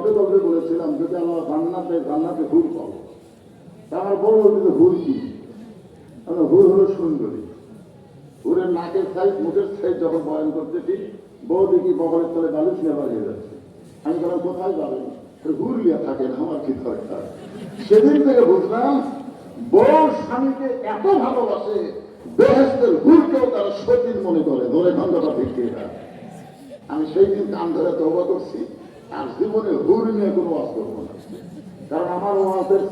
গল্পে গল্পে বলেছিলাম যদি আল্লাহ জান্নাতে জান্নাতে হুর পাবো। আমার বড় বলতে হুর কি? আমরা হুর হলো সুন্দরী। হুরের নাকের সাইজ মুখের সাইজ যখন বয়ন করতে ঠিক বউ দেখি বগলের তলে বালুচ নিয়ে বাড়িয়ে যাচ্ছে। আমি বললাম, কোথায় যাবেন লিয়া থাকেন আমার কি দরকার? সেদিন থেকে বুঝলাম বউ স্বামীকে এত ভালোবাসে বেহেস্তের হুরকেও তারা সতীর মনে করে, ধরে খণ্ডটা ভিত্তি আমি সেই দিন কান ধরে তবা করছি। আর জীবনে হুর নিয়ে কোনো ওয়াজ করব না। কারণ আমার ওয়াজের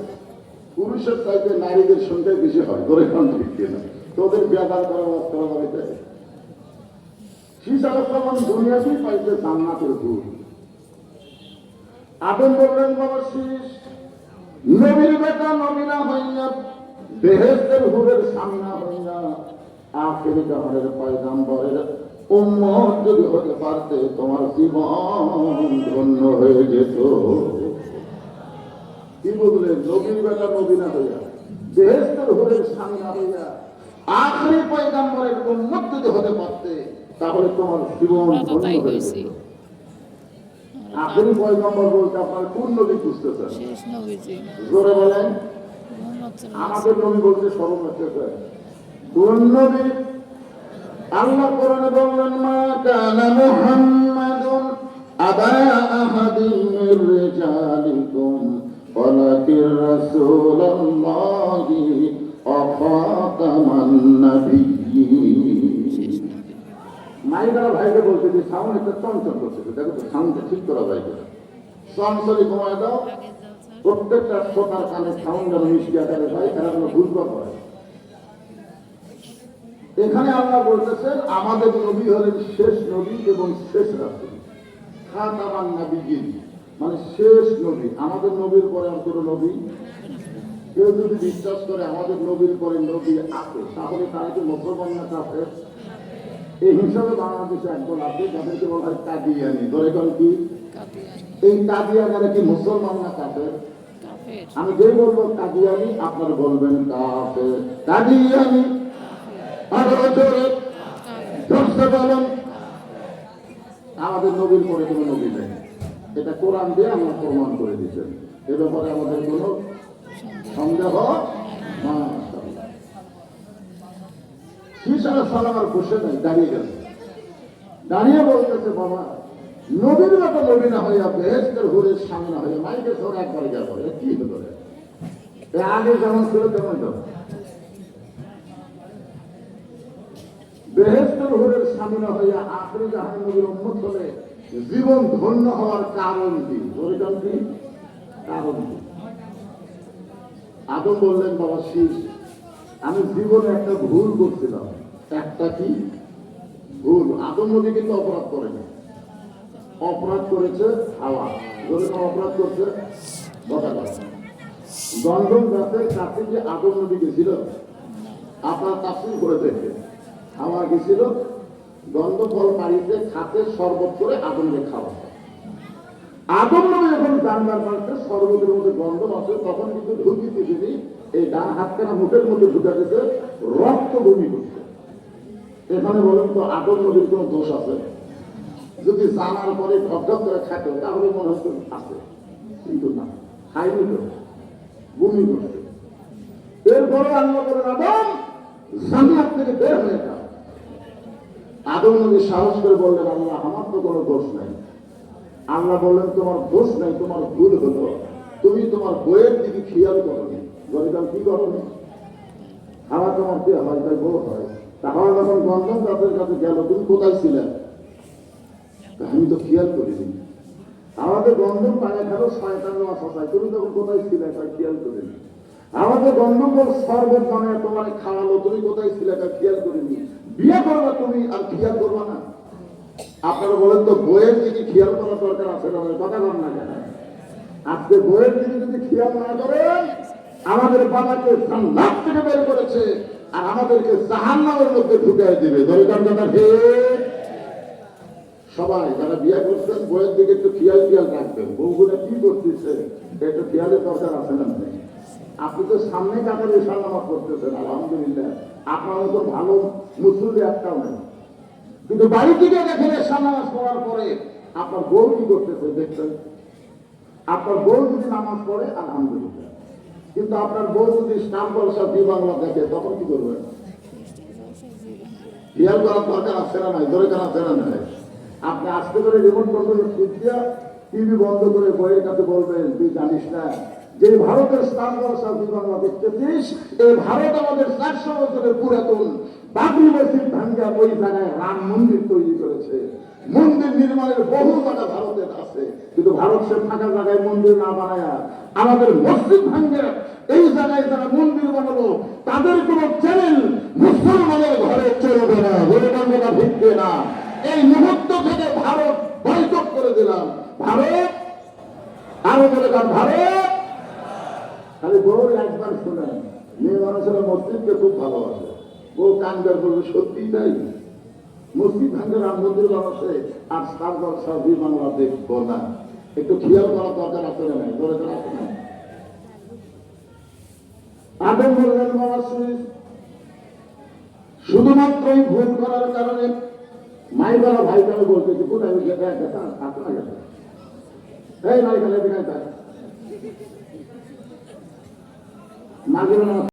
পুরুষের চাইতে নারীদের সংখ্যাই বেশি হয়, ধরে খন্ড ভিত্তি না তোদের ব্যাপার করা ওয়াজ করা তাই? শিশার তখন দুনিয়াতেই পাইছে জান্নাতের আদম বললেন, বাবা শীষ নবীর বেটা নবীনা হইয়া বেহেস্তের হুরের সামনা হইয়া আখের জাহানের পয়গাম্বরের উম্মত যদি হতে পারতে তোমার জীবন ধন্য হয়ে যেত। কি বললেন নবীর বেটা নবীনা হইয়া বেহেস্তের হুরের সামনা হইয়া আখরি পয়গাম্বরের উম্মত যদি হতে পারতে তাহলে তোমার জীবন ধন্য হয়ে যেত। আখরি পয়গাম্বর বলতে আপনার কোন নবী বুঝতেছেন? জোরে বলেন। আমাদের নবী বলতে স্মরণ হচ্ছে কোন নবী? আল্লাহ কোরআনে বললেন, মা কানা মুহাম্মাদুন আবা আহাদিন মির রিজালিকুম ওয়ালাকিন রাসূলুল্লাহি ওয়া খাতামান নাবিয়্যিন. মাইকারা ভাইকে বলছে যে, সাউন্ড একটা চঞ্চল করছে দেখো তো, সাউন্ডটা ঠিক করা যায় কিনা চঞ্চলই কমায় দাও, প্রত্যেকটা শ্রোতার কানে সাউন্ড যেন মিষ্টি আকারে হয়, এরা যেন ভুল করে। এখানে আল্লাহ বলতেছেন আমাদের নবী হলেন শেষ নবী এবং শেষ রাসূল। খাতামান নবীগিন মানে শেষ নবী। আমাদের নবীর পরে আর কোনো নবী? কেউ যদি বিশ্বাস করে আমাদের নবীর পরে নবী আছে তাহলে তারা কি মুসলমান না কাফের? এই হিসাবে বাংলাদেশে একদল আছে যাদেরকে বলা হয় কাদিয়ানি। ধরে কোন কি? এই কাদিয়ানারা কি মুসলমান না কাফের। আমি যেই বলব কাদিয়ানি আপনারা বলবেন কাফের। কাদিয়ানি আরও জোরে আমাদের নবীর পরে কোনো নবী নেই। এটা কোরআন দিয়ে আমরা প্রমাণ করে দিচ্ছেন এ ব্যাপারে আমাদের কোনো সন্দেহ নাই, দাঁড়িয়ে বলতেছে, বাবা, নবীর মতো নবী না হইয়া বেহেস্তের সামনে হইয়া মাইকে এটা কি হলো আগে যেমন ছিল তেমন বেহেস্তের হুরের সামনে হইয়া আখরি জাহান নবীর উম্মত হলে জীবন ধন্য হওয়ার কারণ কি? পরিজন কি? কারণ কি? আদম বললেন, বাবা শীষ আমি জীবনে একটা ভুল করছিলাম। একটা কি? ভুল। আদম নদী কিন্তু অপরাধ করেনি। অপরাধ করেছে হাওয়া। কোনো অপরাধ করছে গন্ধম গাছের কাছে যে আদম নদী গেছিল, আপনার তাফসিল করে দেখবে হাওয়া গেছিল। গন্ধ ফল পানিতে খাতে শরবত করে আদমকে খাওয়া আদম নামে যখন জানবার পারছে শরবতের মধ্যে গন্ধ আছে তখন কিন্তু ঢুকিতে যদি এই ডান হাতখানা মুখের মধ্যে ঢুকাতেছে রক্ত বমি করছে। এখানে বলেন তো আদম নদীর কোনো দোষ আছে? যদি জানার পরে ঢকঢক করে খাইতো, তাহলে মনে হতো আছে। কিন্তু না, খাইনি তো। বমি করছে। এরপরে আল্লাহ বলেন, আদম, জান্নাত থেকে বের হয়ে যাও। আদম নবী সাহস করে বললেন, আল্লাহ, আমার তো কোনো দোষ নাই। আল্লাহ বললেন, তোমার দোষ নাই, তোমার ভুল হলো। তুমি তোমার বইয়ের দিকে খেয়াল করনি গরিবাম কি করনি হাওয়া তোমার দিয়ে হয়, তাই বউ হয়। তাহলে যখন গন্ধম তাদের কাছে গেল, তুমি কোথায় ছিলে? তা আমি তো খেয়াল করিনি। আমাদের গন্ধম পায়ে খেলো শয়তান আসায় তুমি তখন কোথায় ছিলে তাই খেয়াল করিনি। আমাদের গন্ধমূল সর্বত নামে তোমার খাওয়ালো তুমি কোথায় ছিলে, তা খেয়াল করিনি। বিয়ে করবে তুমি, আর খেয়াল করবে না। আপনারা বলেন তো, বইয়ের দিকে খেয়াল করার দরকার আছে না কথা বল না কেন? আজকে বইয়ের দিকে যদি খেয়াল না করেন, আমাদের বাবাকে জান্নাত থেকে বের করেছে, আর আমাদেরকে জাহান্নামের মধ্যে ঢুকাই দিবে। দরকার কথা সবাই, যারা বিয়ে করছেন, বইয়ের দিকে একটু খেয়াল খেয়াল রাখবেন। বউগুলো কি করতেছে একটু খেয়ালের দরকার আছে না? আপনি তো সামনে ইশার নামাজ করতেছেন আলহামদুলিল্লাহ। আপনার মতো ভালো মুসলিম একটাও নেই। কিন্তু বাড়ি থেকে দেখেন এশার নামাজ পড়ার পরে আপনার বউ কি করতেছে দেখছেন আপনার বউ যদি নামাজ পড়ে, আলহামদুলিল্লাহ। কিন্তু আপনার বউ যদি স্নান পয়সা দিয়ে বাংলা দেখে, তখন কি করবেন খেয়াল করার দরকার আছে না নাই ধরে কেন আছে না নাই। আপনি আস্তে করে রিমোট সুইচ টিভি বন্ধ করে বইয়ের কাছে বলবেন, তুই জানিস না যে ভারতের স্থান ব্যবস্থা তুই বাংলা দেখতেছিস, এই ভারত আমাদের চারশো বছরের পুরাতন বাবরি মসজিদ ভাঙ্গা ওই জায়গায় রাম মন্দির তৈরি করেছে। মন্দির নির্মাণের বহু জায়গা ভারতের আছে। কিন্তু ভারত সে ফাঁকা জায়গায় মন্দির না বানায় আমাদের মসজিদ ভাঙ্গে এই জায়গায় যারা মন্দির বানালো, তাদের কোন চ্যানেল মুসলমানের ঘরে চলবে না গরিবাঙ্গনা ভিড়বে না এই মুহূর্ত থেকে ভারত বয়কট করে দিলাম। ভারত, আরও বলে ভারত! খালি বউ একবার শোনেন মেয়ে মানুষেরা মসজিদকে খুব ভালোবাসে বউ কান্দার বলবে সত্যি তাই মসজিদ ভাঙ্গে রাম মন্দির বানাচ্ছে আর তার ব্যবসা বাংলা দেখব না একটু খেয়াল করার দরকার আছে না দরকার আছে না বললেন শরীফ শুধুমাত্রই ভুল করার কারণে মাইবেলা ভাই বেলা বলতে যে কোথায় এই মাইবেলা দিকে 那个